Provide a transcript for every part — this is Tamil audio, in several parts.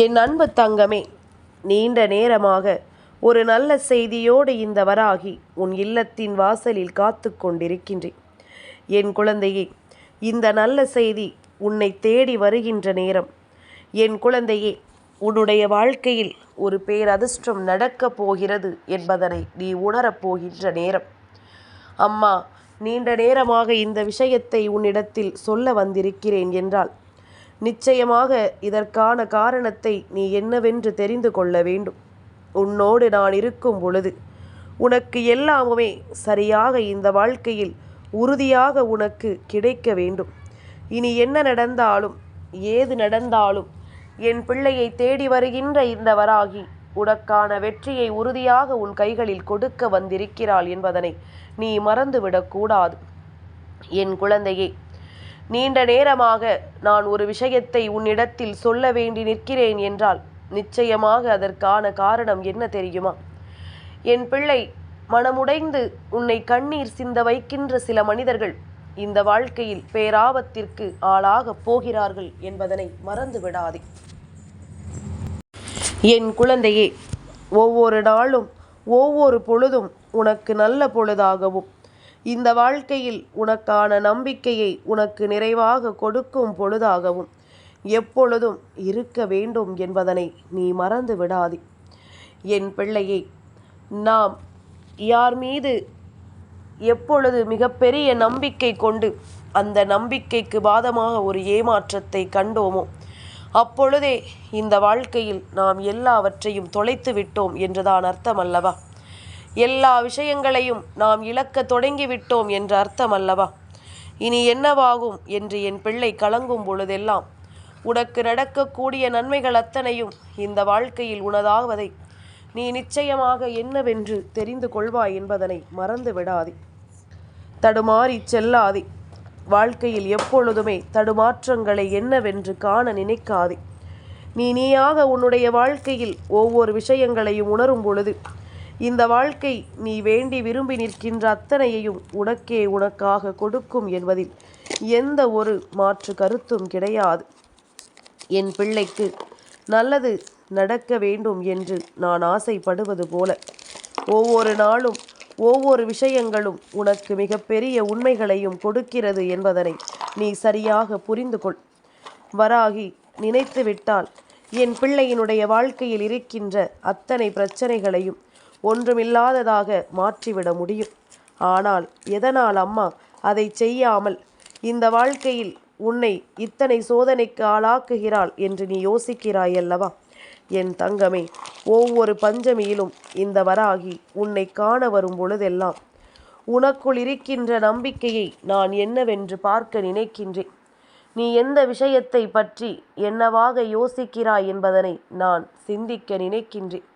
என் அன்பு தங்கமே நீண்ட நேரமாக ஒரு நல்ல செய்தியோடு இந்த வராகி உன் இல்லத்தின் வாசலில் காத்து கொண்டிருக்கின்றேன். என் குழந்தையே இந்த நல்ல செய்தி உன்னை தேடி வருகின்ற நேரம். என் குழந்தையே உன்னுடைய வாழ்க்கையில் ஒரு பேரதிர்ஷ்டம் நடக்கப் போகிறது என்பதனை நீ உணரப் போகின்ற நேரம். அம்மா நீண்ட நேரமாக இந்த விஷயத்தை உன்னிடத்தில் சொல்ல வந்திருக்கிறேன் என்றால் நிச்சயமாக இதற்கான காரணத்தை நீ என்னவென்று தெரிந்து கொள்ள வேண்டும். உன்னோடு நான் இருக்கும் பொழுது உனக்கு எல்லாமுமே சரியாக இந்த வாழ்க்கையில் உறுதியாக உனக்கு கிடைக்க வேண்டும். இனி என்ன நடந்தாலும் ஏது நடந்தாலும் என் பிள்ளையை தேடி வருகின்ற இந்த வராகி உனக்கான வெற்றியை உறுதியாக உன் கைகளில் கொடுக்க வந்திருக்கிறாள் என்பதனை நீ மறந்துவிடக்கூடாது. என் குழந்தையே நீண்ட நேரமாக நான் ஒரு விஷயத்தை உன்னிடத்தில் சொல்ல வேண்டி நிற்கிறேன் என்றால் நிச்சயமாக அதற்கான காரணம் என்ன தெரியுமா? என் பிள்ளை மனமுடைந்து உன்னை கண்ணீர் சிந்த வைக்கின்ற சில மனிதர்கள் இந்த வாழ்க்கையில் பேராபத்திற்கு ஆளாகப் போகிறார்கள் என்பதனை மறந்து விடாதே. என் குழந்தையே ஒவ்வொரு நாளும் ஒவ்வொரு பொழுதும் உனக்கு நல்ல பொழுதாகவும் இந்த வாழ்க்கையில் உனக்கான நம்பிக்கையை உனக்கு நிறைவாக கொடுக்கும் பொழுதாகவும் எப்பொழுதும் இருக்க வேண்டும் என்பதனை நீ மறந்து விடாதே. என் பிள்ளையை நாம் யார் மீது எப்பொழுது மிகப்பெரிய நம்பிக்கை கொண்டு அந்த நம்பிக்கைக்கு பாதமாக ஒரு ஏமாற்றத்தை கண்டோமோ அப்பொழுதே இந்த வாழ்க்கையில் நாம் எல்லாவற்றையும் தொலைத்து விட்டோம் என்றுதான் அர்த்தம் அல்லவா? எல்லா விஷயங்களையும் நாம் இழக்க தொடங்கிவிட்டோம் என்ற அர்த்தம் அல்லவா? இனி என்னவாகும் என்று என் பிள்ளை கலங்கும் பொழுதெல்லாம்? உனக்கு நடக்கக்கூடிய நன்மைகள் அத்தனையும் இந்த வாழ்க்கையில் உனதாவதை. நீ நிச்சயமாக என்னவென்று தெரிந்து கொள்வாய் என்பதனை மறந்து விடாதே. தடுமாறி செல்லாதே. வாழ்க்கையில் எப்பொழுதுமே தடுமாற்றங்களை என்னவென்று காண நினைக்காதே. நீ நீயாக உன்னுடைய வாழ்க்கையில் ஒவ்வொரு விஷயங்களையும் உணரும் பொழுது இந்த வாழ்க்கை நீ வேண்டி விரும்பி நிற்கின்ற அத்தனையையும் உனக்கே உனக்காக கொடுக்கும் என்பதில் எந்த ஒரு மாற்று கருத்தும் கிடையாது. என் பிள்ளைக்கு நல்லது நடக்க வேண்டும் என்று நான் ஆசைப்படுவது போல. ஒவ்வொரு நாளும் ஒவ்வொரு விஷயங்களும் உனக்கு மிகப்பெரிய உண்மைகளையும் கொடுக்கிறது என்பதனை நீ சரியாக புரிந்து கொள். வராகி நினைத்து விட்டால் என் பிள்ளையினுடைய வாழ்க்கையில் இருக்கின்ற அத்தனை பிரச்சனைகளையும் ஒன்றுமில்லாததாக மாற்றிவிட முடியும். ஆனால் எதனால் அம்மா அதை செய்யாமல் இந்த வாழ்க்கையில் உன்னை இத்தனை சோதனைக்கு ஆளாக்குகிறாள் என்று நீ யோசிக்கிறாய் அல்லவா என் தங்கமே ஒவ்வொரு பஞ்சமியிலும் இந்த வராகி உன்னை காண வரும் பொழுதெல்லாம் உனக்குள் இருக்கின்ற நம்பிக்கையை நான் என்னவென்று பார்க்க நினைக்கின்றேன். நீ எந்த விஷயத்தை பற்றி என்னவாக யோசிக்கிறாய் என்பதனை நான் சிந்திக்க நினைக்கின்றேன்.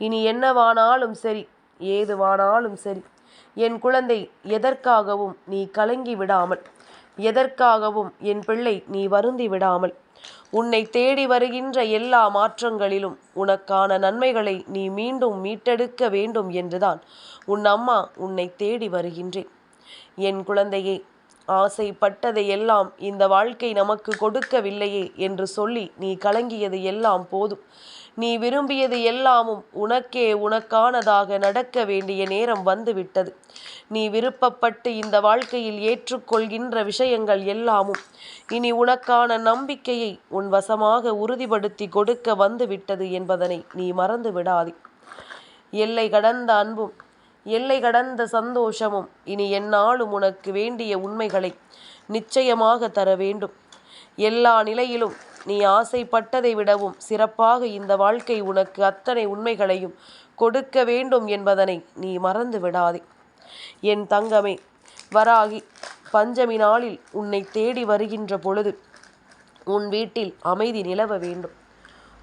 இனி என்னவானாலும் சரி ஏதுவானாலும் சரி என் குழந்தை எதற்காகவும் நீ கலங்கி விடாமல் எதற்காகவும் என் பிள்ளை நீ வருந்தி விடாமல் உன்னை தேடி வருகின்ற எல்லா மாற்றங்களிலும் உனக்கான நன்மைகளை நீ மீண்டும் மீட்டெடுக்க வேண்டும் என்றுதான் உன் அம்மா உன்னை தேடி வருகின்றேன். என் குழந்தையே ஆசைப்பட்டதை எல்லாம் இந்த வாழ்க்கை நமக்கு கொடுக்கவில்லையே என்று சொல்லி நீ கலங்கியது எல்லாம் போதும். நீ விரும்பியது எல்லாமும் உனக்கே உனக்கானதாக நடக்க வேண்டிய நேரம் வந்துவிட்டது. நீ விருப்பப்பட்டு இந்த வாழ்க்கையில் ஏற்றுக்கொள்கின்ற விஷயங்கள் எல்லாமும் இனி உனக்கான நம்பிக்கையை உன் வசமாக உறுதிப்படுத்தி கொடுக்க வந்துவிட்டது என்பதனை நீ மறந்து விடாதே. எல்லை கடந்த அன்பும் எல்லை கடந்த சந்தோஷமும் இனி எந்நாளும் உனக்கு வேண்டிய உண்மைகளை நிச்சயமாக தர வேண்டும். எல்லா நிலையிலும் நீ ஆசைப்பட்டதை விடவும் சிறப்பாக இந்த வாழ்க்கை உனக்கு அத்தனை உண்மைகளையும் கொடுக்க வேண்டும் என்பதனை நீ மறந்து விடாதே. என் தங்கமே வராகி பஞ்சமி நாளில் உன்னை தேடி வருகின்ற பொழுது உன் வீட்டில் அமைதி நிலவ வேண்டும்.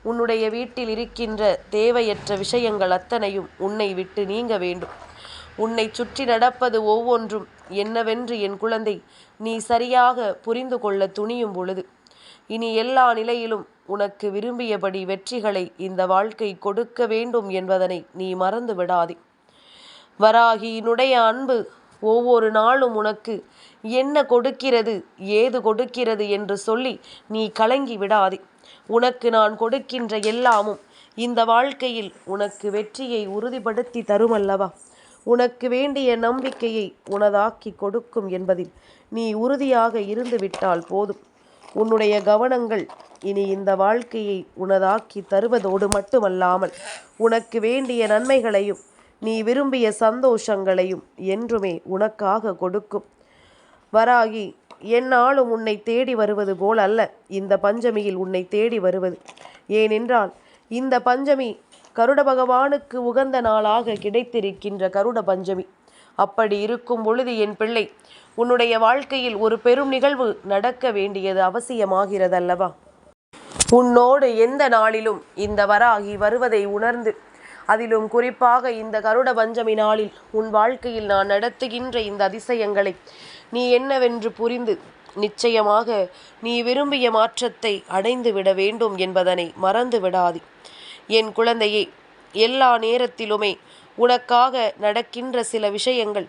உன்னுடைய வீட்டில் இருக்கின்ற தேவையற்ற விஷயங்கள் அத்தனையும் உன்னை விட்டு நீங்க வேண்டும். உன்னை சுற்றி நடப்பது ஒவ்வொன்றும் என்னவென்று என் குழந்தை நீ சரியாக புரிந்து கொள்ள துணியும் பொழுது இனி எல்லா நிலையிலும் உனக்கு விரும்பியபடி வெற்றிகளை இந்த வாழ்க்கை கொடுக்க வேண்டும் என்பதனை நீ மறந்து விடாதே. வராகியினுடைய அன்பு ஒவ்வொரு நாளும் உனக்கு என்ன கொடுக்கிறது ஏது கொடுக்கிறது என்று சொல்லி நீ கலங்கி விடாதே. உனக்கு நான் கொடுக்கின்ற எல்லாமும் இந்த வாழ்க்கையில் உனக்கு வெற்றியை உறுதிப்படுத்தி தருமல்லவா? உனக்கு வேண்டிய நம்பிக்கையை உனதாக்கி கொடுக்கும் என்பதில் நீ உறுதியாக இருந்துவிட்டால் போதும். உன்னுடைய கவனங்கள் இனி இந்த வாழ்க்கையை உனதாக்கி தருவதோடு மட்டுமல்லாமல் உனக்கு வேண்டிய நன்மைகளையும் நீ விரும்பிய சந்தோஷங்களையும் என்றுமே உனக்காக கொடுக்கும். வராகி என்னாலும் உன்னை தேடி வருவது போல் அல்ல. இந்த பஞ்சமியில் உன்னை தேடி வருவது. ஏனென்றால் இந்த பஞ்சமி கருட பகவானுக்கு உகந்த நாளாக கிடைத்திருக்கின்ற கருட பஞ்சமி. அப்படி இருக்கும் பொழுது என் பிள்ளை உன்னுடைய வாழ்க்கையில் ஒரு பெரும் நிகழ்வு நடக்க வேண்டியது அவசியமாகிறதல்லவா? உன்னோடு எந்த நாளிலும் இந்த வராகி வருவதை உணர்ந்து அதிலும் குறிப்பாக இந்த கருட பஞ்சமி நாளில் உன் வாழ்க்கையில் நான் நடத்துகின்ற இந்த அதிசயங்களை நீ என்னவென்று புரிந்து நிச்சயமாக நீ விரும்பிய மாற்றத்தை அடைந்து விட வேண்டும் என்பதனை மறந்து விடாது. என் குழந்தையே எல்லா நேரத்திலுமே உனக்காக நடக்கின்ற சில விஷயங்கள்.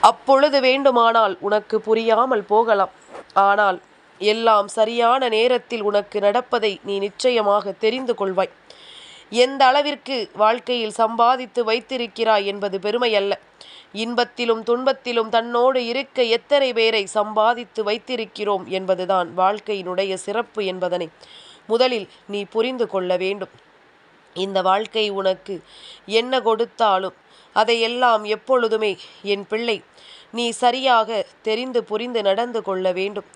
அப்பொழுது வேண்டுமானால் உனக்கு புரியாமல் போகலாம். ஆனால் எல்லாம் சரியான நேரத்தில் உனக்கு நடப்பதை நீ நிச்சயமாக தெரிந்து கொள்வாய். எந்த அளவிற்கு வாழ்க்கையில் சம்பாதித்து வைத்திருக்கிறாய் என்பது பெருமையல்ல. இன்பத்திலும் துன்பத்திலும் தன்னோடு இருக்க எத்தனை பேரை சம்பாதித்து வைத்திருக்கிறோம் என்பதுதான் வாழ்க்கையினுடைய சிறப்பு என்பதனை முதலில் நீ புரிந்து கொள்ள வேண்டும். இந்த வாழ்க்கை உனக்கு என்ன கொடுத்தாலும் அதையெல்லாம் எப்பொழுதுமே என் பிள்ளை நீ சரியாக தெரிந்து புரிந்து நடந்து கொள்ள வேண்டும்.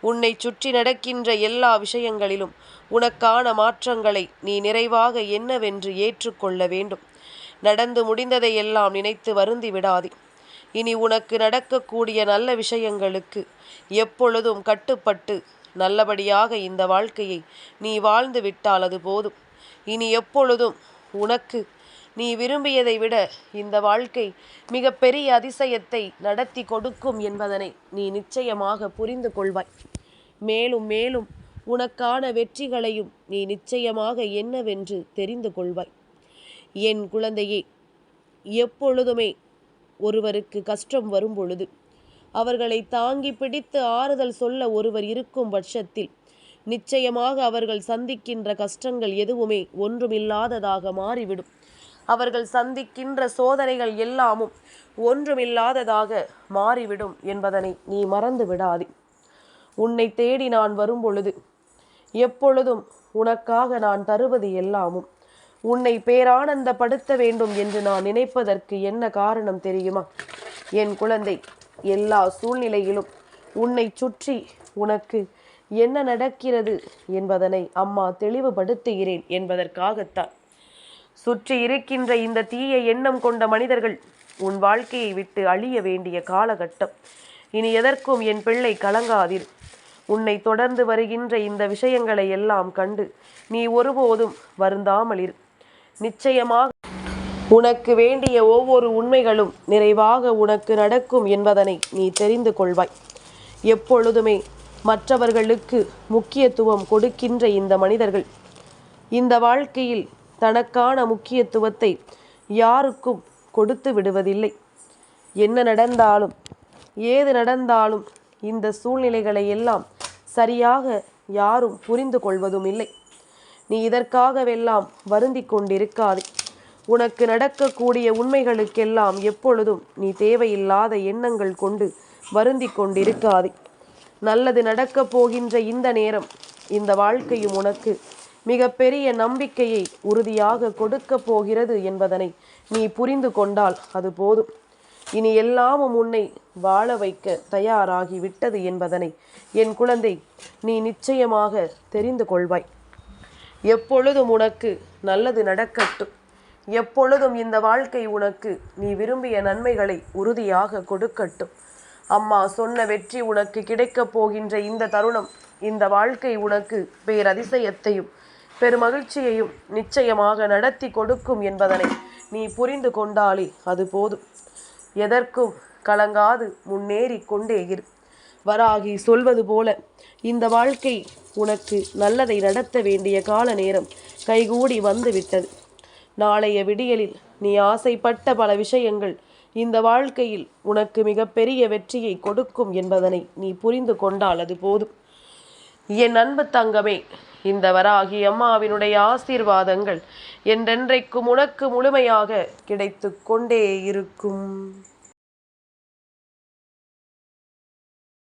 உன்னை சுற்றி நடக்கின்ற எல்லா விஷயங்களிலும் உனக்கான மாற்றங்களை நீ நிறைவாக என்னவென்று ஏற்றுக்கொள்ள வேண்டும். நடந்து முடிந்ததையெல்லாம் நினைத்து வருந்தி விடாதே. இனி உனக்கு நடக்கக்கூடிய நல்ல விஷயங்களுக்கு எப்பொழுதும் கட்டுப்பட்டு நல்லபடியாக இந்த வாழ்க்கையை நீ வாழ்ந்து விட்டால் அது போதும். இனி எப்பொழுதும் உனக்கு. நீ விரும்பியதை விட இந்த வாழ்க்கை மிக பெரிய அதிசயத்தை நடத்தி கொடுக்கும் என்பதனை நீ நிச்சயமாக புரிந்து கொள்வாய். மேலும் மேலும் உனக்கான வெற்றிகளையும் நீ நிச்சயமாக என்னவென்று தெரிந்து கொள்வாய். என் குழந்தையே எப்பொழுதுமே ஒருவருக்கு கஷ்டம் வரும் பொழுது அவர்களை தாங்கி பிடித்து ஆறுதல் சொல்ல ஒருவர் இருக்கும் பட்சத்தில் நிச்சயமாக அவர்கள் சந்திக்கின்ற கஷ்டங்கள் எதுவுமே ஒன்றுமில்லாததாக மாறிவிடும். அவர்கள் சந்திக்கின்ற சோதனைகள் எல்லாமும் ஒன்றுமில்லாததாக மாறிவிடும் என்பதனை நீ மறந்து விடாதே. உன்னை தேடி நான் வரும் பொழுது எப்பொழுதும் உனக்காக நான் தருவது எல்லாமும். உன்னை பேரானந்தப்படுத்த வேண்டும் என்று நான் நினைப்பதற்கு என்ன காரணம் தெரியுமா? என் குழந்தை எல்லா சூழ்நிலையிலும் உன்னை சுற்றி உனக்கு என்ன நடக்கிறது என்பதனை அம்மா தெளிவுபடுத்துகிறேன் என்பதற்காகத்தான். சுற்றி இருக்கின்ற இந்த தீய எண்ணம் கொண்ட மனிதர்கள் உன் வாழ்க்கையை விட்டு அழிய வேண்டிய காலகட்டம். இனி எதற்கும் என் பிள்ளை கலங்காதீர். உன்னை தொடர்ந்து வருகின்ற இந்த விஷயங்களை எல்லாம் கண்டு நீ ஒருபோதும் வருந்தாமலிர். நிச்சயமாக உனக்கு வேண்டிய ஒவ்வொரு உண்மைகளும் நிறைவாக உனக்கு நடக்கும் என்பதனை நீ தெரிந்து கொள்வாய். எப்பொழுதுமே மற்றவர்களுக்கு முக்கியத்துவம் கொடுக்கின்ற இந்த மனிதர்கள். இந்த வாழ்க்கையில் தனக்கான முக்கியத்துவத்தை யாருக்கும் கொடுத்து விடுவதில்லை. என்ன நடந்தாலும் ஏது நடந்தாலும் இந்த சூழ்நிலைகளை எல்லாம் சரியாக யாரும் புரிந்து கொள்வதும் இல்லை. நீ இதற்காகவெல்லாம் வருந்தி கொண்டிருக்காதே. உனக்கு நடக்கக்கூடிய உண்மைகளுக்கெல்லாம் எப்பொழுதும் நீ தேவையில்லாத எண்ணங்கள் கொண்டு வருந்தி கொண்டிருக்காதே. நல்லது நடக்கப் போகின்ற இந்த நேரம் இந்த வாழ்க்கையும் உனக்கு மிகப்பெரிய நம்பிக்கையை உறுதியாக கொடுக்கப் போகிறது என்பதனை நீ புரிந்து கொண்டால் அது போதும். இனி எல்லாமும் உன்னை வாழ வைக்க தயாராகிவிட்டது என்பதனை என் குழந்தை நீ நிச்சயமாக தெரிந்து கொள்வாய். எப்பொழுதும் உனக்கு நல்லது நடக்கட்டும். எப்பொழுதும் இந்த வாழ்க்கை உனக்கு நீ விரும்பிய நன்மைகளை உறுதியாக கொடுக்கட்டும். அம்மா சொன்ன வெற்றி உனக்கு கிடைக்கப் போகின்ற இந்த தருணம் இந்த வாழ்க்கை உனக்கு பேரதிசயத்தையும் பெருமகிழ்ச்சியையும் நிச்சயமாக நடத்தி கொடுக்கும் என்பதனை நீ புரிந்து கொண்டாலே அது போதும். எதற்கும் கலங்காது முன்னேறி கொண்டே இரு. வராகி சொல்வது போல இந்த வாழ்க்கை உனக்கு நல்லதை நடத்த வேண்டிய கால நேரம் கைகூடி வந்துவிட்டது. நாளைய விடியலில் நீ ஆசைப்பட்ட பல விஷயங்கள் இந்த வாழ்க்கையில் உனக்கு மிகப்பெரிய வெற்றியை கொடுக்கும் என்பதனை நீ புரிந்து கொண்டால் அது போதும். என் அன்பு தங்கமே இந்த வராகி அம்மாவினுடைய ஆசீர்வாதங்கள் என்றென்றைக்கும் உனக்கு முழுமையாக கிடைத்து கொண்டே இருக்கும்.